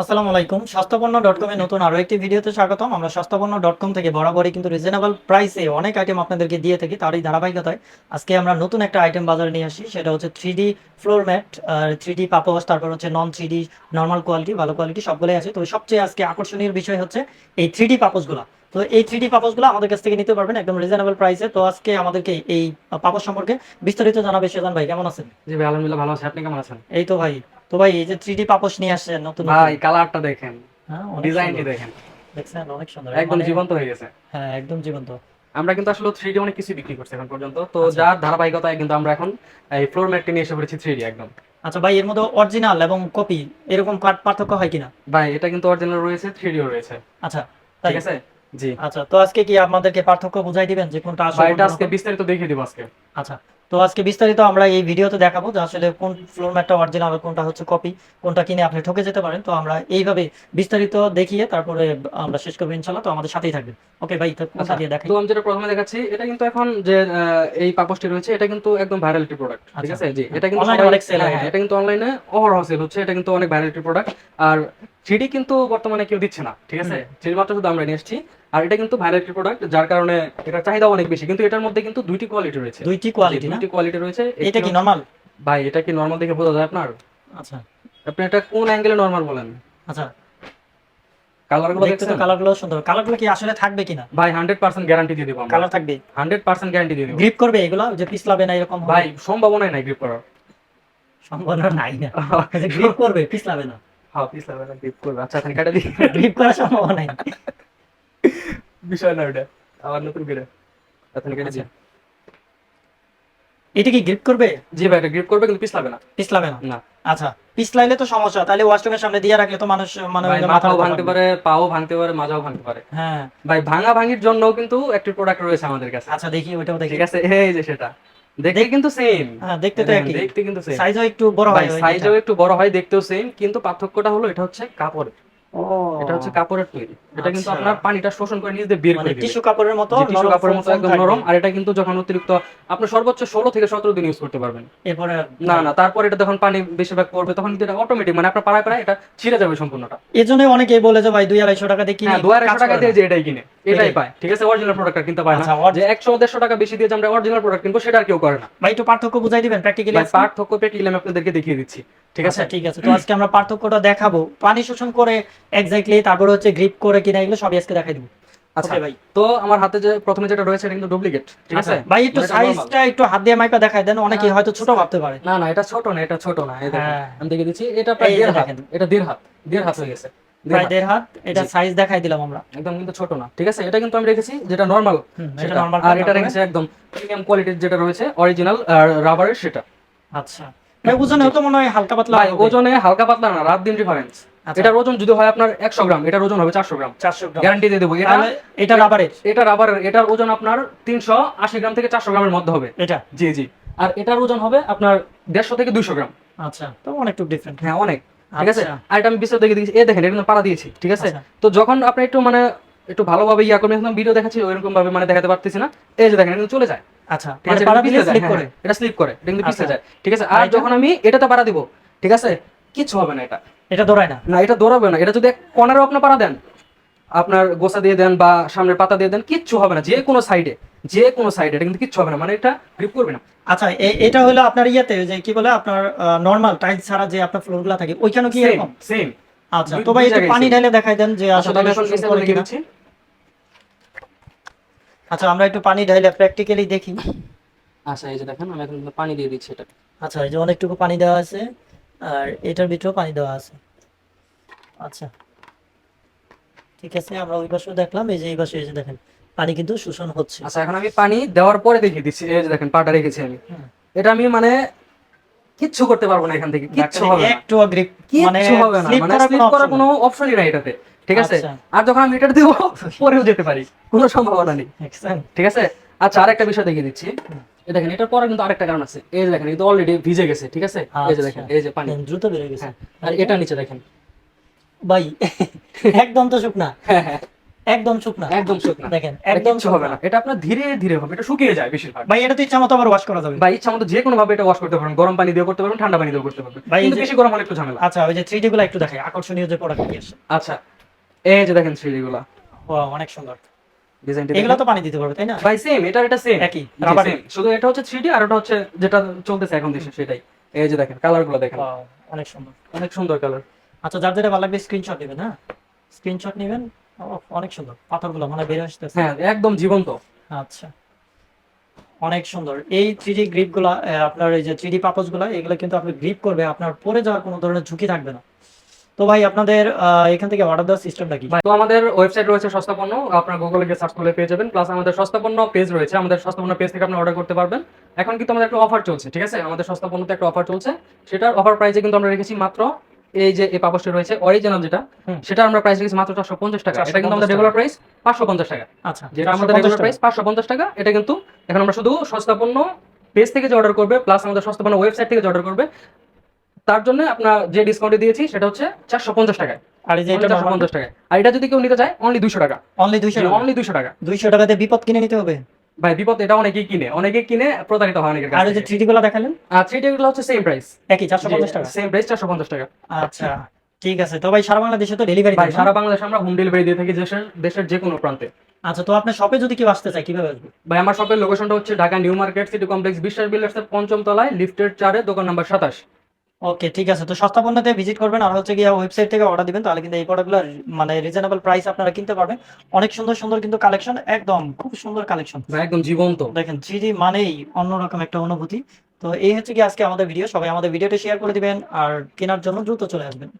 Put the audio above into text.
আসসালামু আলাইকুম। স্বাস্থ্যপন্ন ডট কমে নতুন আরও একটি ভিডিওতে স্বাগতম। আমরা স্বাস্থ্যপন্ন ডট কম থেকে বরাবরই কিন্তু রিজনেবল প্রাইসে অনেক আইটেম আপনাদেরকে দিয়ে থাকি তারই ধারাবাহিকতায়। আজকে আমরা নতুন একটা আইটেম বাজারে নিয়ে আসি সেটা হচ্ছে three D floor mat three D পাপোস তারপর হচ্ছে non three D normal quality ভালো কোয়ালিটি সবগুলোই আছে। তো সবচেয়ে আজকে আকর্ষণীয় বিষয় হচ্ছে এই থ্রি ডি পাপোসগুলো তো এই থ্রি ডি পাপোসগুলো আমাদের কাছ থেকে নিতে পারবেন একদম রিজনেবল প্রাইসে তো আজকে আমাদেরকে এই পাপোস সম্পর্কে বিস্তারিত জানাবে সেজান ভাই কেমন আছেন? জি ভাই আলহামদুলিল্লাহ ভালো আছি। আপনি কেমন আছেন? এই তো ভাই তো ভাই এই যে থ্রি ডি পাপোস নিয়ে আসছেন নতুন। ভাই কালারটা দেখেন। হ্যাঁ, ডিজাইনটি দেখেন। দেখছেন? অনেক সুন্দর। একদম মানে- জীবন্ত হয়ে গেছে। হ্যাঁ একদম জীবন্ত। আমরা কিন্তু আসলে থ্রি ডি অনেক কিছু বিক্রি করছি এখন পর্যন্ত। তো আচ্ছা। যার ধারাবাহিকতায় কিন্তু আমরা এখন এই ফ্লোর ম্যাটটি নিয়ে এসে পড়েছি থ্রি ডি একদম। আচ্ছা ভাই এর মধ্যে অরিজিনাল এবং কপি এরকম পার- পার্থক্য হয় কিনা? ভাই এটা কিন্তু অরিজিনাল রয়েছে থ্রি ডিও রয়েছে। আচ্ছা ঠিক আছে? জি। আচ্ছা তো আজকে কি আমাদেরকে পার্থক্য বুঝাই দিবেন যে কোনটা আসলে এটা আজকে বিস্তারিত দেখিয়ে দিব আজকে। আচ্ছা তো আজকে বিস্তারিত আমরা এই ভিডিওতে দেখাবো যে আসলে কোন ফ্লোর ম্যাটটা অরিজিনাল আর কোনটা হচ্ছে কপি কোনটা কিনে আপনি ঠকে যেতে পারেন। তো আমরা এইভাবে বিস্তারিত দেখিয়ে তারপরে আমরা শেষ করব ইনশাল্লাহ তো আমাদের সাথেই থাকবেন। ওকে ভাই কোনটা আচ্ছা, দিয়ে দেখাই? তো আমি যেটা প্রথমে দেখাচ্ছি এটা কিন্তু এখন যে এই পাপোসটি রয়েছে এটা কিন্তু একদম ভাইরালিটি প্রোডাক্ট ঠিক আচ্ছা। আছে? জি এটা কিন্তু সবাই- অনেক sell হয় হ্যাঁ, এটা। কিন্তু অনলাইনে অহরহ সেল হচ্ছে এটা কিন্তু অনেক ভাইরালিটি প্রোডাক্ট আর থ্রিডি কিন্তু বর্তমানে কেউ দিচ্ছে না ঠিক আছে? থ্রিডি মাত্র শুধু আমরা নিয়ে এসেছি। আর এটা কিন্তু ভাইরালিটি প্রোডাক্ট যার কারণে এটার চাহিদা অনেক বেশি। কিন্তু এটার মধ্যে কিন্তু দুইটি কোয়ালিটি রয়েছে। দুইটি কোয়ালিটি দুইটি কোয়ালিটি রয়েছে। এটা কি নরমাল ভাই এটা কি নরমাল দেখে বোঝা যায় আপনার? আচ্ছা। আপনি এটা কোন অ্যাঙ্গেলে নরমাল বলেন? আচ্ছা। কালারগুলো দেখতে তো দেখছেন? কালারগুলো সুন্দর। কালারগুলো কি আসলে থাকবে কিনা? ভাই গ্যারান্টি দিয়ে দেবো কালার থাকবে। হান্ড্রেড পার্সেন্ট গ্যারান্টি দিয়ে দেবো। গ্রিপ করবে এগুলো? যে পিছলাবে না এরকম? ভাই নাই গ্রিপ করার। সম্ভাবনা নাই না। গ্রিপ করবে পিছলাবে না। হ্যাঁ না গ্রিপ করবে। আচ্ছা এখানে কাটা দিই। গ্রিপ করার সম্ভাবনা নাই। বিষয় না ওটা। আবার নতুন করে। এখানে কেটে দিই এটা কি গ্রিপ করবে? জি ভাই এটা গ্রিপ করবে কিন্তু না। পিছলাবে না? না। আচ্ছা পিছলাইলে তো সমস্যা। তাহলে ওয়াশরুমের সামনে দিয়ে রাখলে তো মানুষ মানে মাথাও ভাঙতে পারে পাও ভাঙতে পারে মাজাও ভাঙতে পারে। হ্যাঁ। ভাই ভাঙা ভাঙির জন্য কিন্তু একটি প্রোডাক্ট রয়েছে আমাদের কাছে। আচ্ছা দেখি ওইটাও দেখি। ঠিক আছে এই যে সেটা। দেখতে কিন্তু সেম হ্যাঁ দেখতে তো একই। দেখতে কিন্তু সেম সাইজও একটু বড় হয় সাইজও একটু বড় হয় দেখতেও সেম কিন্তু পার্থক্যটা হলো এটা হচ্ছে কাপড় এটা হচ্ছে কাপড়ের তৈরি। এটা কিন্তু আচ্ছা। আপনার পানিটা শোষণ করে নিজে বের মানে করে টিস্যু কাপড়ের মতো টিস্যু কাপড়ের মতো একদম নরম আর এটা কিন্তু যখন অতিরিক্ত আপনি সর্বোচ্চ ষোলো থেকে সতেরো দিন ইউজ করতে পারবেন। এরপরে না না তারপর এটা যখন পানি বেশিরভাগ পড়বে তখন কিন্তু এটা অটোমেটিক মানে আপনার পাড়ায় পাড়ায় এটা ছিঁড়ে যাবে সম্পূর্ণটা। এই জন্য অনেকেই বলে যে ভাই দুই আড়াইশো টাকা দিয়ে কিনে হ্যাঁ দু আড়াইশো কাজ টাকা দিয়ে যে এটাই কিনে। এটাই। পায়। ঠিক আছে অরিজিনাল প্রোডাক্ট কিনতে পায় না। আচ্ছা, যে একশো দেড়শো টাকা বেশি দিয়ে যে আমরা অরিজিনাল প্রোডাক্ট কিনবো সেটা আর কেউ করে না। ভাই একটু পার্থক্য বুঝাই দিবেন প্র্যাকটিক্যালি পার্থক্য প্র্যাকটিক্যালি আমি আপনাদেরকে দেখিয়ে দিচ্ছি। ঠিক আছে? আচ্ছা ঠিক আছে তো আজকে আমরা পার্থক্যটা দেখাবো। পানি শোষণ করে এক্স্যাক্টলি তারপর হচ্ছে গ্রিপ করে কিনা এগুলো সবই আজকে দেখাই দেবো। আচ্ছা ভাই। তো আমার হাতে যে প্রথমে যেটা রয়েছে এটা কিন্তু ডুপ্লিকেট ঠিক আছে? আচ্ছা, ভাই একটু সাইজটা একটু হাত দিয়ে মাইপা দেখাই দেন অনেকেই হয়তো ছোট ভাবতে পারে। না না এটা ছোট না এটা ছোট না এই দেখেন। হ্যাঁ। আমি দেখে দিচ্ছি এটা প্রায় দেড় হাত। এটা দেড় হাত দেড় হাত হয়ে গেছে। প্রায় দেড় হাত এটা সাইজ দেখাই দিলাম আমরা। একদম কিন্তু ছোট না ঠিক আছে? এটা কিন্তু আমি রেখেছি যেটা নরমাল সেটা। নরমাল আর এটা রেখেছি একদম প্রিমিয়াম কোয়ালিটির যেটা রয়েছে অরিজিনাল রাবারের সেটা। আচ্ছা। ভাই ওজনেও তো মনে হয় হালকা পাতলা ওজনে হালকা পাতলা না রাত দিন ডিফারেন্স আচ্ছা। এটার ওজন যদি হয় আপনার একশো গ্রাম এটার ওজন হবে চারশো গ্রাম। চারশো গ্রাম। গ্যারান্টি দিয়ে দেবো। এটা এটা রাবারের এটা রাবারের এটার ওজন আপনার তিনশো আশি গ্রাম থেকে চারশো গ্রামের মধ্যে হবে। এটা? জি জি। আর এটার ওজন হবে আপনার দেড়শো থেকে দুইশো গ্রাম। আচ্ছা তো অনেকটু ডিফারেন্ট হ্যাঁ অনেক। ঠিক আছে? আচ্ছা। আর এটা আমি বিস্তারিত দেখে দিয়েছি। এ দেখেন এটা কিন্তু পাড়া দিয়েছি ঠিক আছে? আচ্ছা। তো যখন আপনি একটু মানে একটু ভালোভাবে ইয়া করবেন এখন ভিডিও দেখাচ্ছি ওইরকম ভাবে মানে দেখাতে পারতেছি না। এই যে দেখেন এটা চলে যায়। আচ্ছা। ঠিক মানে স্লিপ হ্যাঁ, করে? হ্যাঁ, এটা স্লিপ করে। এটা কিন্তু পিছলে আচ্ছা। যায়। ঠিক আছে? আর যখন আমি এটাতে পাড়া দিব ঠিক আছে? কিচ্ছু হবে না এটা। এটা দৌড়ায় না? না এটা দৌড়াবে না। এটা যদি কর্নারও আপনি পাড়া দেন আপনার গোসা দিয়ে দেন বা সামনের পাতা দিয়ে দেন কিচ্ছু হবে না যে কোনো সাইডে যে কোনো সাইডে এটা কিন্তু কিচ্ছু হবে না মানে এটা গ্রিপ করবে না। আচ্ছা এটা হলো আপনার ইয়েতে যে কি বলে আপনার নর্মাল টাইলস ছাড়া যে আপনার ফ্লোরগুলা থাকে ওইখানে কি এরকম? সেম আচ্ছা তো ভাই একটু পানি ঢেলে দেখাই দেন যে আচ্ছা আসলে এটা। আচ্ছা আমরা একটু পানি ঢেলে প্র্যাকটিক্যালি দেখি। আচ্ছা এই যে দেখেন আমি এখন পানি দিয়ে দিচ্ছি এটা। আচ্ছা এই যে অনেকটুকু পানি দেওয়া আছে আর এটার ভিতরেও পানি দেওয়া আছে। আচ্ছা ঠিক আছে আমরা ওই পাশেও দেখলাম এই যে এই পাশে এই যে দেখেন। পানি কিন্তু শোষণ হচ্ছে। আচ্ছা এখন আমি পানি দেওয়ার পরে দেখিয়ে দিচ্ছি। এই যে দেখেন পাটা রেখেছি আমি। এটা আমি মানে কিচ্ছু করতে পারব না এখান থেকে। কিচ্ছু হবে না। একটু গ্রিপ মানে কিচ্ছু হবে না। মানে স্লিপ করার কোনো অপশনই নাই এটাতে। ঠিক আছে? আচ্ছা। আর যখন আমি এটা দেবো পরেও যেতে পারি। কোনো সম্ভাবনা নেই। ঠিক আছে? আচ্ছা আরেকটা বিষয় দেখিয়ে দিচ্ছি। এই দেখেন এটার পরে কিন্তু আরেকটা কারণ আছে। এই যে দেখেন এটা অলরেডি ভিজে গেছে ঠিক আছে? এই যে দেখেন আচ্ছা। এই যে পানি। দ্রুত বেড়ে গেছে। হ্যাঁ। আর এটা নিচে দেখেন। ভাই একদম তো শুকনা। হ্যাঁ হ্যাঁ। একদম শুকনা একদম শুকনা দেখেন একদম হবে না। এটা আপনার ধীরে ধীরে হবে। এটা শুকিয়ে যায় বেশিরভাগ। ভাই এটা তো ইচ্ছা মতো আবার ওয়াশ করা যাবে। বা ইচ্ছা মতো যে কোনো ভাবে এটা ওয়াশ করতে পারবেন গরম পানি দিয়ে করতে পারবেন ঠান্ডা পানি দিয়ে করতে পারবেন। ভাই, কিন্তু বেশি গরম হলে একটু ঝামেলা। আচ্ছা ওই যে থ্রি গুলো একটু দেখাই। আকর্ষণীয় যে প্রোডাক্ট আসছে। আচ্ছা এই যে দেখেন থ্রি গুলা। Wow, অনেক সুন্দর। এগুলো তো পানি দিতে পারবে তাই না? ভাই সেম এটা এটা সেম একই, এর। শুধু এটা হচ্ছে থ্রি আর ওটা হচ্ছে যেটা চলতেছে এখন দেশে সেটাই। এই যে দেখেন কালারগুলো দেখেন। অনেক সুন্দর। অনেক সুন্দর কালার আচ্ছা যার যেটা ভালো লাগবে স্ক্রিনশট নেবেন হ্যাঁ? স্ক্রিনশট নেবেন। অনেক সুন্দর। পাথরগুলো মানে বের আসতেছে। হ্যাঁ একদম জীবন্ত। আচ্ছা। অনেক সুন্দর। এই গ্রিপগুলা আপনার এই যে গুলা এগুলো কিন্তু আপনি গ্রিপ করবে আপনার পরে যাওয়ার কোনো ধরনের ঝুঁকি থাকবে না। তো ভাই আপনাদের এখান থেকে অর্ডার দেওয়ার সিস্টেমটা কি? তো আমাদের ওয়েবসাইট রয়েছে সস্তা পণ্য। আপনার গুগলে গিয়ে সার্চ করলে পেয়ে যাবেন। প্লাস আমাদের সস্তা পণ্য পেজ রয়েছে। আমাদের সস্তা পণ্য পেজ থেকে আপনি অর্ডার করতে পারবেন। এখন কিন্তু আমাদের একটা অফার চলছে ঠিক আছে? আমাদের সস্তা পণ্যতে একটা অফার চলছে। সেটার অফার প্রাইসে কিন্তু আমরা রেখেছি মাত্র এই যে এই পাপসটি রয়েছে অরিজিনাল যেটা সেটা আমরা প্রাইস রেখেছি মাত্র চারশো পঞ্চাশ টাকা। এটা কিন্তু আমাদের রেগুলার প্রাইস পাঁচশো পঞ্চাশ টাকা। আচ্ছা যেটা আমাদের রেগুলার প্রাইস পাঁচশো পঞ্চাশ টাকা। এটা কিন্তু এখন আমরা শুধু সস্তা পণ্য পেজ থেকে যে অর্ডার করবে প্লাস আমাদের সস্তা পণ্য ওয়েবসাইট থেকে যে অর্ডার করবে তার জন্য আপনার যে ডিসকাউন্ট দিয়েছি সেটা হচ্ছে চারশো পঞ্চাশ টাকা। আর এই যে এটা পঞ্চাশ টাকা। আর এটা যদি কেউ নিতে চায় অনলি দুশো টাকা। অনলি দুইশো অনলি দুশো টাকা। দুইশো টাকাতে বিপদ কিনে নিতে হবে? ভাই বিপদ এটা অনেকেই কিনে। অনেকেই কিনে প্রতারিত হয় অনেকের আর যে থ্রি গুলো দেখালেন? আর থ্রি গুলো হচ্ছে সেম প্রাইস একই চারশো পঞ্চাশ টাকা? সেম প্রাইস চারশো পঞ্চাশ টাকা। আচ্ছা ঠিক আছে। তো ভাই সারা বাংলাদেশে তো ডেলিভারি ভাই সারা বাংলাদেশে আমরা হোম ডেলিভারি দিয়ে থাকি দেশের দেশের যে কোনো প্রান্তে। আচ্ছা তো আপনার শপে যদি কেউ আসতে চায় কীভাবে আসবে? ভাই আমার শপের লোকেশনটা হচ্ছে Dhaka new market city complex Biswas builders এর পঞ্চম তলায় লিফটের চারে দোকান নাম্বার সাতাশ। ওকে ঠিক আছে। তো সস্তা পণ্যতে ভিজিট করবেন। আর হচ্ছে গিয়ে ওয়েবসাইট থেকে অর্ডার দিবেন তাহলে কিন্তু এই প্রোডাক্টগুলো মানে রিজনেবল প্রাইস আপনারা কিনতে পারবেন। অনেক সুন্দর সুন্দর কিন্তু কালেকশন একদম খুব সুন্দর কালেকশন একদম জীবন্ত। দেখেন থ্রি মানেই অন্যরকম একটা অনুভূতি। তো এই হচ্ছে কি আজকে আমাদের ভিডিও সবাই আমাদের ভিডিওটা শেয়ার করে দিবেন আর কেনার জন্য দ্রুত চলে আসবেন।